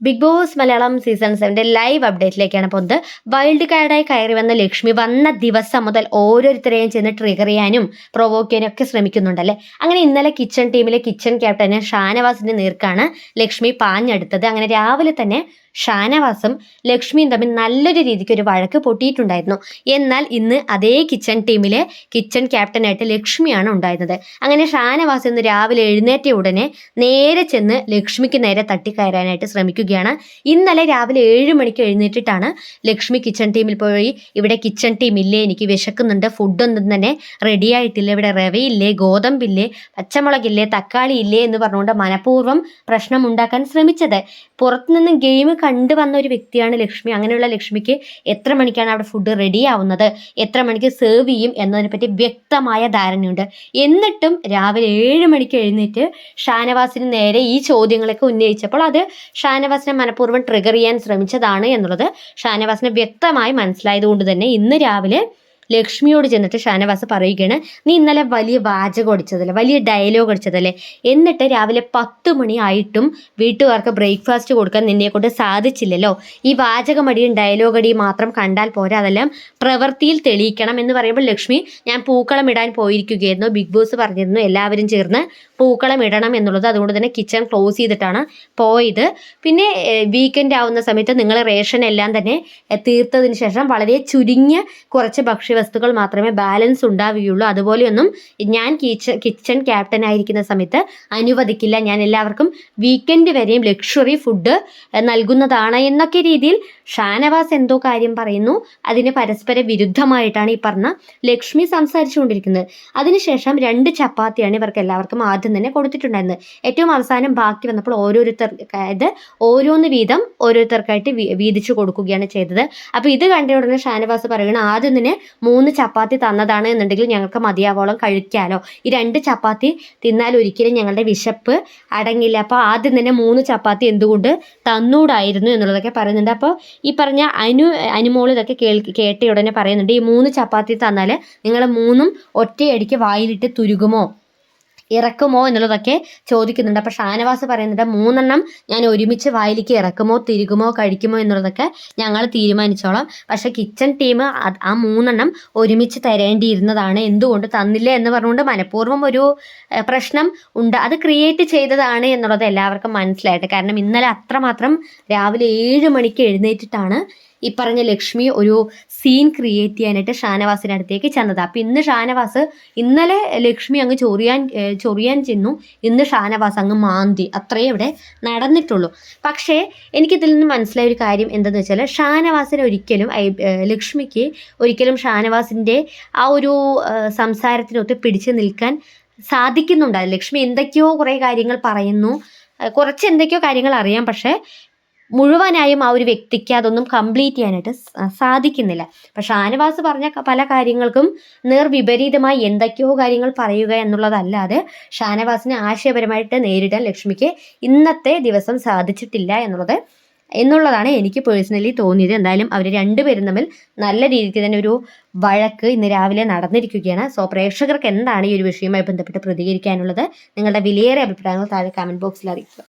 Big Boss Malayalam season സെവന്റെ live അപ്ഡേറ്റിലേക്കാണ് പോകുന്നത്. വൈൽഡ് കാർഡായി കയറി വന്ന ലക്ഷ്മി വന്ന ദിവസം മുതൽ ഓരോരുത്തരെയും ചെന്ന് ട്രിഗർ ചെയ്യാനും പ്രൊവോക്ക് ചെയ്യാനും ഒക്കെ ശ്രമിക്കുന്നുണ്ടല്ലേ? അങ്ങനെ ഇന്നലെ കിച്ചൺ ടീമിലെ കിച്ചൺ ക്യാപ്റ്റന് ഷാനവാസിന്റെ നേർക്കാണ് ലക്ഷ്മി പാഞ്ഞെടുത്തത്. അങ്ങനെ രാവിലെ തന്നെ ഷാനവാസും ലക്ഷ്മിയും തമ്മിൽ നല്ലൊരു രീതിക്ക് ഒരു വഴക്ക് പൊട്ടിയിട്ടുണ്ടായിരുന്നു. എന്നാൽ ഇന്ന് അതേ കിച്ചൺ ടീമിലെ കിച്ചൺ ക്യാപ്റ്റനായിട്ട് ലക്ഷ്മിയാണ് ഉണ്ടായിരുന്നത്. അങ്ങനെ ഷാനവാസ് ഇന്ന് രാവിലെ എഴുന്നേറ്റ ഉടനെ നേരെ ചെന്ന് ലക്ഷ്മിക്ക് നേരെ തട്ടിക്കയറാനായിട്ട് ശ്രമിക്കുകയാണ്. ഇന്നലെ രാവിലെ ഏഴ് മണിക്ക് എഴുന്നേറ്റിട്ടാണ് ലക്ഷ്മി കിച്ചൺ ടീമിൽ പോയി ഇവിടെ കിച്ചൺ ടീം ഇല്ലേ? എനിക്ക് വിശക്കുന്നുണ്ട്. ഫുഡൊന്നും തന്നെ റെഡി ആയിട്ടില്ല. ഇവിടെ റവയില്ലേ ഗോതമ്പില്ലേ പച്ചമുളകില്ലേ തക്കാളി ഇല്ലേ? എന്ന് പറഞ്ഞുകൊണ്ട് മനഃപൂർവം പ്രശ്നം ഉണ്ടാക്കാൻ ശ്രമിച്ചത്. പുറത്തുനിന്ന് ഗെയിം കണ്ടു വന്ന ഒരു വ്യക്തിയാണ് ലക്ഷ്മി. അങ്ങനെയുള്ള ലക്ഷ്മിക്ക് എത്ര മണിക്കാണ് അവിടെ ഫുഡ് റെഡി ആവുന്നത്? എത്ര മണിക്ക് സെർവ് ചെയ്യും എന്നതിനെപ്പറ്റി വ്യക്തമായ ധാരണയുണ്ട്. എന്നിട്ടും രാവിലെ ഏഴ് മണിക്ക് എഴുന്നേറ്റ് ഷാനവാസിന് നേരെ ഈ ചോദ്യങ്ങളൊക്കെ ഉന്നയിച്ചപ്പോൾ അത് ഷാനവാസിനെ മനഃപൂർവം ട്രിഗർ ചെയ്യാൻ ശ്രമിച്ചതാണ് എന്നുള്ളത് ഷാനവാസിന് വ്യക്തമായി മനസ്സിലായതുകൊണ്ട് തന്നെ ഇന്ന് രാവിലെ ലക്ഷ്മിയോട് ചെന്നിട്ട് ഷാനവാസ് പറയുകയാണ് നീ ഇന്നലെ വലിയ വാചകം അടിച്ചതല്ലേ വലിയ ഡയലോഗ് അടിച്ചതല്ലേ? എന്നിട്ട് രാവിലെ പത്ത് മണിയായിട്ടും വീട്ടുകാർക്ക് ബ്രേക്ക്ഫാസ്റ്റ് കൊടുക്കാൻ നിന്നെ കൊണ്ട് സാധിച്ചില്ലല്ലോ. ഈ വാചകമടിയും ഡയലോഗ് അടിയും മാത്രം കണ്ടാൽ പോരാ അതെല്ലാം പ്രവൃത്തിയിൽ തെളിയിക്കണം എന്ന് പറയുമ്പോൾ ലക്ഷ്മി ഞാൻ പൂക്കളം ഇടാൻ പോയിരിക്കുകയായിരുന്നു ബിഗ് ബോസ് പറഞ്ഞിരുന്നു എല്ലാവരും ചേർന്ന് പൂക്കളം ഇടണം എന്നുള്ളത് അതുകൊണ്ട് തന്നെ കിച്ചൺ ക്ലോസ് ചെയ്തിട്ടാണ് പോയത്. പിന്നെ വീക്കെൻഡ് ആവുന്ന സമയത്ത് നിങ്ങൾ റേഷൻ എല്ലാം തന്നെ തീർത്തതിന് ശേഷം വളരെ ചുരുങ്ങിയ കുറച്ച് ഭക്ഷ്യവസ്തുക്കൾ മാത്രമേ ബാലൻസ് ഉണ്ടാവുകയുള്ളൂ. അതുപോലെയൊന്നും ഞാൻ കിച്ചൺ കിച്ചൺ ക്യാപ്റ്റൻ ആയിരിക്കുന്ന സമയത്ത് അനുവദിക്കില്ല. ഞാൻ എല്ലാവർക്കും വീക്കെൻഡ് വരെയും ലക്ഷറി ഫുഡ് നൽകുന്നതാണ് എന്നൊക്കെ രീതിയിൽ ഷാനവാസ് എന്തോ കാര്യം പറയുന്നു. അതിന് പരസ്പര വിരുദ്ധമായിട്ടാണ് ഈ പറഞ്ഞ ലക്ഷ്മി സംസാരിച്ചുകൊണ്ടിരിക്കുന്നത്. അതിനുശേഷം രണ്ട് ചപ്പാത്തിയാണ് ഇവർക്ക് എല്ലാവർക്കും ആദ്യം തന്നെ കൊടുത്തിട്ടുണ്ടായിരുന്നത്. ഏറ്റവും അവസാനം ബാക്കി വന്നപ്പോൾ ഓരോരുത്തർ അതായത് ഓരോന്ന് വീതം ഓരോരുത്തർക്കായിട്ട് വീതിച്ചു കൊടുക്കുകയാണ് ചെയ്തത്. അപ്പോൾ ഇത് കണ്ട ഉടനെ ഷാനവാസ് പറയുന്നത് ആദ്യം തന്നെ മൂന്ന് ചപ്പാത്തി തന്നതാണ് എന്നുണ്ടെങ്കിൽ ഞങ്ങൾക്ക് മതിയാവോളം കഴിക്കാലോ. ഈ രണ്ട് ചപ്പാത്തി തിന്നാൽ ഒരിക്കലും ഞങ്ങളുടെ വിശപ്പ് അടങ്ങില്ല. അപ്പോൾ ആദ്യം തന്നെ മൂന്ന് ചപ്പാത്തി എന്തുകൊണ്ട് തന്നൂടായിരുന്നു എന്നുള്ളതൊക്കെ പറയുന്നുണ്ട്. അപ്പോൾ ഈ പറഞ്ഞ അനു അനുമോൾ ഇതൊക്കെ കേൾ കേട്ട ഉടനെ പറയുന്നുണ്ട് ഈ മൂന്ന് ചപ്പാത്തി തന്നാൽ നിങ്ങൾ മൂന്നും ഒറ്റയടിക്ക് വായിലിട്ട് തുരുകുമോ? ഇറക്കുമോ എന്നുള്ളതൊക്കെ ചോദിക്കുന്നുണ്ട്. അപ്പോൾ ഷാനവാസ് പറയുന്നുണ്ട് മൂന്നെണ്ണം ഞാൻ ഒരുമിച്ച് വായിലേക്ക് ഇറക്കുമോ തിരുകുമോ കഴിക്കുമോ എന്നുള്ളതൊക്കെ ഞങ്ങൾ തീരുമാനിച്ചോളാം. പക്ഷേ കിച്ചൺ ടീം ആ മൂന്നെണ്ണം ഒരുമിച്ച് തരേണ്ടിയിരുന്നതാണ്. എന്തുകൊണ്ട് തന്നില്ല എന്ന് പറഞ്ഞുകൊണ്ട് മനഃപൂർവം ഒരു പ്രശ്നം ഉണ്ട്. അത് ക്രിയേറ്റ് ചെയ്തതാണ് എന്നുള്ളത് എല്ലാവർക്കും മനസ്സിലായിട്ട്. കാരണം ഇന്നലെ അത്രമാത്രം രാവിലെ ഏഴ് മണിക്ക് എഴുന്നേറ്റിട്ടാണ് ഈ പറഞ്ഞ ലക്ഷ്മി ഒരു സീൻ ക്രിയേറ്റ് ചെയ്യാനായിട്ട് ഷാനവാസിന്റെ അടുത്തേക്ക് ചെന്നത്. അപ്പം ഇന്ന് ഷാനവാസ് ഇന്നലെ ലക്ഷ്മി അങ്ങ് ചൊറിയാൻ ചൊറിയാൻ ചെന്നു. ഇന്ന് ഷാനവാസ് അങ്ങ് മാന്തി. അത്രയേ ഇവിടെ നടന്നിട്ടുള്ളൂ. പക്ഷേ എനിക്കിതിൽ നിന്ന് മനസ്സിലായ ഒരു കാര്യം എന്താണെന്ന് വെച്ചാൽ ഷാനവാസിന് ഒരിക്കലും ലക്ഷ്മിക്ക് ഒരിക്കലും ഷാനവാസിന്റെ ആ ഒരു സംസാരത്തിനൊത്ത് പിടിച്ചു നിൽക്കാൻ സാധിക്കുന്നുണ്ട് ലക്ഷ്മി എന്തൊക്കെയോ കുറേ കാര്യങ്ങൾ പറയുന്നു. കുറച്ച് എന്തൊക്കെയോ കാര്യങ്ങൾ അറിയാം. പക്ഷേ മുഴുവനായും ആ ഒരു വ്യക്തിക്ക് അതൊന്നും കംപ്ലീറ്റ് ചെയ്യാനായിട്ട് സാധിക്കുന്നില്ല. അപ്പം ആനവാസ് പറഞ്ഞ പല കാര്യങ്ങൾക്കും നേർവിപരീതമായി എന്തൊക്കെയോ കാര്യങ്ങൾ പറയുക എന്നുള്ളതല്ലാതെ ഷാനവാസിനെ ആശയപരമായിട്ട് നേരിടാൻ ലക്ഷ്മിക്ക് ഇന്നത്തെ ദിവസം സാധിച്ചിട്ടില്ല എന്നുള്ളത് എന്നുള്ളതാണ് എനിക്ക് പേഴ്സണലി തോന്നിയത്. എന്തായാലും അവർ രണ്ടുപേരും തമ്മിൽ നല്ല രീതിക്ക് തന്നെ ഒരു വഴക്ക് ഇന്ന് രാവിലെ നടന്നിരിക്കുകയാണ്. സോ പ്രേക്ഷകർക്ക് എന്താണ് ഈ ഒരു വിഷയവുമായി ബന്ധപ്പെട്ട് പ്രതികരിക്കാനുള്ളത്? നിങ്ങളുടെ വിലയേറെ അഭിപ്രായങ്ങൾ താഴെ കമന്റ് ബോക്സിൽ അറിയിക്കുക.